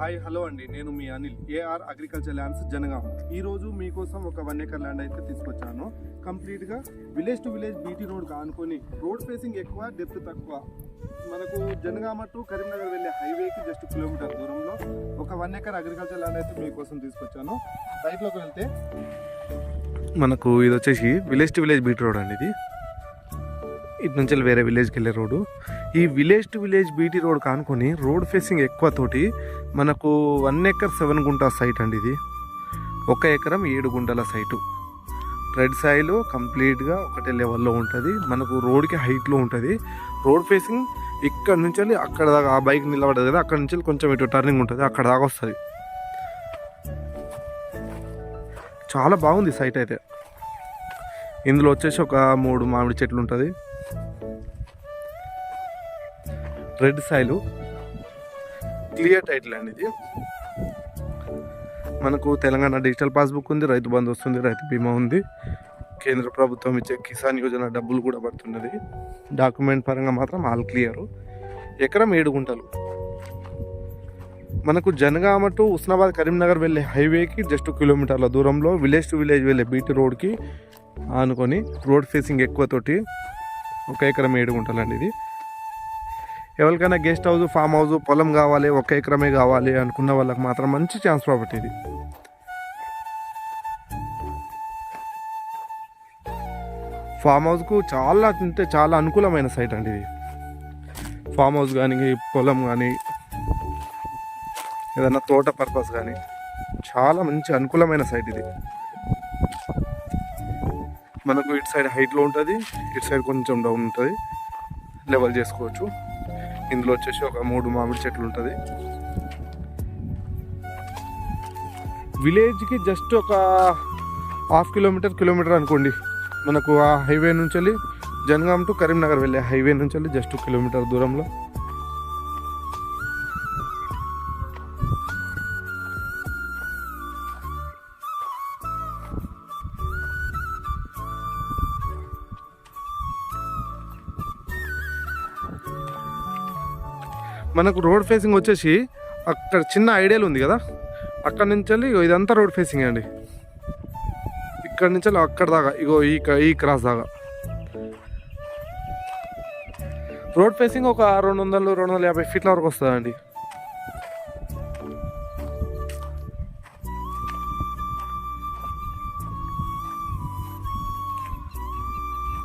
Hi hello అండి. నేను మీ Anil AR agriculture lands Jangaon. ఈ రోజు మీకోసం ఒక వన్ ఏకర్ ల్యాండ్ అయితే తీసుకొచ్చాను. కంప్లీట్గా village to village BT road కానుకొని road facing ఎక్కువ డెప్త్ తక్కువ. మనకు జనగామ టు కరీంనగర్ వెళ్ళే హైవేకి జస్ట్ కిలోమీటర్ దూరంలో ఒక వన్ ఏకర్ అగ్రికల్చర్ ల్యాండ్ అయితే మీకోసం తీసుకొచ్చాను. రైట్లోకి వెళ్తే మనకు ఇది వచ్చేసి village to village BT road అండి ఇది. ఇటు నుంచి వెళ్ళి వేరే విలేజ్కి వెళ్ళే రోడ్డు. ఈ village to village BT road కానుకొని road facing ఎక్కువ తోటి మనకు వన్ ఎకర్ సెవెన్ గుంటా సైట్ అండి ఇది. ఒక ఎకరం ఏడు గుంటల సైటు రెడ్ సాయిల్ కంప్లీట్గా ఒకటే లెవెల్లో ఉంటుంది. మనకు రోడ్కి హైట్లో ఉంటుంది. రోడ్ ఫేసింగ్ ఇక్కడ నుంచి వెళ్ళి అక్కడ దాకా ఆ బైక్ నిలబడదు కదా అక్కడ నుంచి కొంచెం ఇటు టర్నింగ్ ఉంటుంది అక్కడ దాకా వస్తుంది. చాలా బాగుంది సైట్ అయితే. ఇందులో వచ్చేసి ఒక మూడు మామిడి చెట్లు ఉంటుంది. రెడ్ సాయిలు. క్లియర్ టైటిల్ అండి ఇది. మనకు తెలంగాణ డిజిటల్ పాస్బుక్ ఉంది రైతు బంధు వస్తుంది రైతు బీమా ఉంది. కేంద్ర ప్రభుత్వం ఇచ్చే కిసాన్ యోజన డబ్బులు కూడా పడుతున్నది. డాక్యుమెంట్ పరంగా మాత్రం ఆల్ క్లియర్. ఎకరం ఏడు గుంటలు. మనకు జనగామ టు ఉస్నాబాద్ కరీంనగర్ వెళ్ళే హైవేకి జస్ట్ కిలోమీటర్ల దూరంలో విలేజ్ టు విలేజ్ వెళ్ళే బీటీ రోడ్కి ఆనుకొని రోడ్ ఫేసింగ్ ఎక్కువ తోటి ఒక ఎకరం ఏడు గుంటలండి ఇది. ఎవరికైనా గెస్ట్ హౌస్ ఫామ్ హౌస్ పొలం కావాలి ఒక ఎకరమే కావాలి అనుకున్న వాళ్ళకి మాత్రం మంచి ఛాన్స్ ప్రాపర్టీ ఇది. ఫామ్ హౌస్కు చాలా అంటే చాలా అనుకూలమైన సైట్ అండి ఇది. ఫామ్ హౌస్ కానీ పొలం కానీ ఏదైనా తోట పర్పస్ కానీ చాలా మంచి అనుకూలమైన సైట్ ఇది. మనకు ఇటు సైడ్ హైట్లో ఉంటుంది ఇటు సైడ్ కొంచెం డౌన్ ఉంటుంది. లెవెల్ చేసుకోవచ్చు. ఇందులో వచ్చేసి ఒక మూడు మామిడి చెట్లు ఉంటుంది. విలేజ్కి జస్ట్ ఒక హాఫ్ కిలోమీటర్ కిలోమీటర్ అనుకోండి. మనకు ఆ హైవే నుంచి వెళ్ళి జనగాం టు కరీంనగర్ వెళ్ళే హైవే నుంచి వెళ్ళి జస్ట్ కిలోమీటర్ దూరంలో. మనకు రోడ్ ఫేసింగ్ వచ్చేసి అక్కడ చిన్న ఐడియాలు ఉంది కదా? అక్కడ నుంచి వెళ్ళి ఇగో ఇదంతా రోడ్ ఫేసింగ్ అండి. ఇక్కడ నుంచి వెళ్ళి అక్కడ దాకా ఇగో ఈ క- ఈ క్రాస్ దాకా. రోడ్ ఫేసింగ్ ఒక రెండు వందలు రెండు వందల యాభై ఫీట్ల వరకు వస్తుందండి.